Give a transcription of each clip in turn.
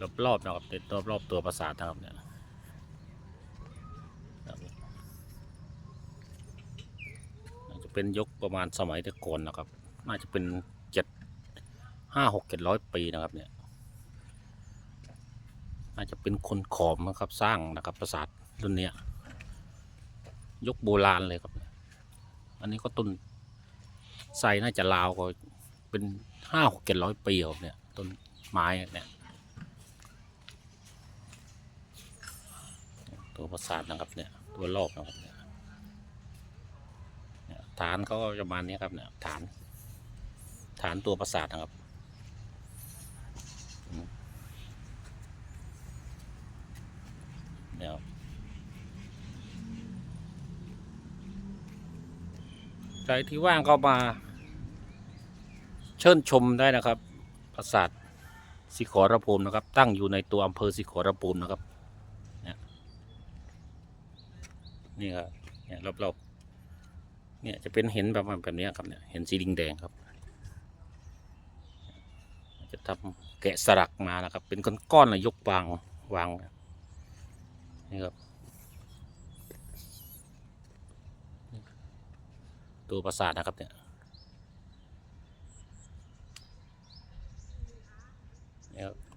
รอบรอบๆนะครับติดรอบรอบๆตัวปราสาทนะครับเนี่ยน่าจะเป็นยกประมาณสมัยตะโกอนนะครับ น่าจะเป็นเจ็ดห้าหกเจ็ดร้อยปีนะครับเนี่ยน่าจะเป็นคนขอมนะครับสร้างนะครับปราสาทรุ่นเนี้ยยกโบราณเลยครับ อันนี้ก็ต้นไทรน่าจะลาวก็เป็นห้าหกเจ็ดร้อยปีครับเนี่ยต้นไม้เนี่ย ตัวประสาทนะครับเนี่ยตัวรอบนะครับเนี่ยฐานเขาก็จะประมาณนี้ครับเนี่ยฐานฐานตัวประสาทนะครับเนี่ยใครที่ว่างก็มา เชิญชมได้นะครับ ปราสาทสิขอรภูมินะครับ ตั้งอยู่ในตัวอำเภอสิขอรภูมินะครับ นี่ครับเนี่ยรอบๆเนี่ยจะเป็นเห็นแบบแบบนี้ครับเนี่ยเห็นสีดิงแดงครับ จะทำแกะสลักมานะครับ เป็นก้อนๆเลยยกวางวางนี่ครับตัวปราสาทนะครับเนี่ยนี่ครับ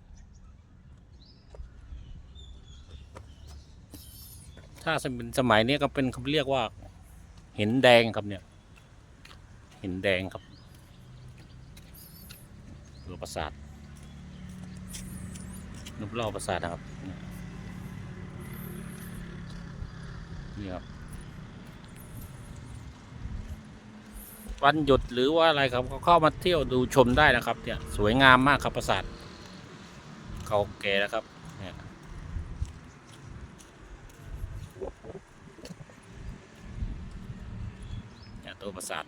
ถ้าเป็นสมัยนี้ก็เป็นเขาเรียกว่า เห็นแดงครับเนี่ย เห็นแดงครับตัวประสาทรูปรอบประสาทนะครับ นี่ครับ วันหยุดหรือว่าอะไรครับก็เข้ามาเที่ยวดูชมได้นะครับ เนี่ย สวยงามมากครับประสาท เก่าแก่นะครับเนี่ย เนี่ยตัวประสาท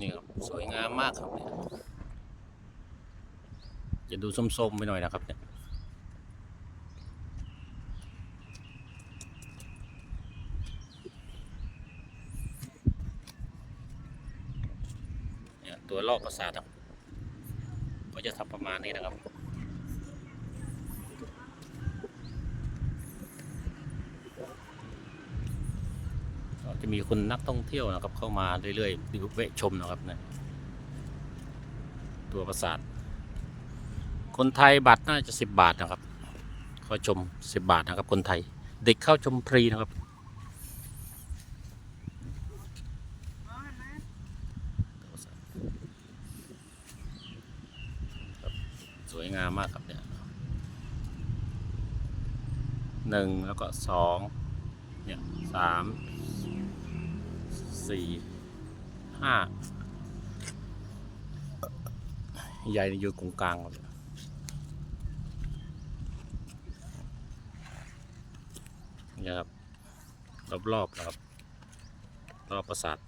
นี่ครับสวยงามมากครับเนี่ยจะดูส้มๆไปหน่อยนะครับเนี่ยเนี่ยตัวรอบประสาทครับ ก็จะทำประมาณนี้นะครับ ก็จะมีคนนักท่องเที่ยวนะครับ เข้ามาเรื่อยๆดูแวชมนะครับเนะตัวปราสาท คนไทยบัตรน่าจะสิบบาทนะครับ เข้าชมสิบบาทนะครับ คนไทย เด็กเข้าชมฟรีนะครับ สวยงามมากครับเนี่ยหนึ่งแล้วก็สองเนี่ยสามสี่ห้าใหญ่อยู่ตรงกลางครับเนี่ยครับรอบๆนะครับ รอบปราสาท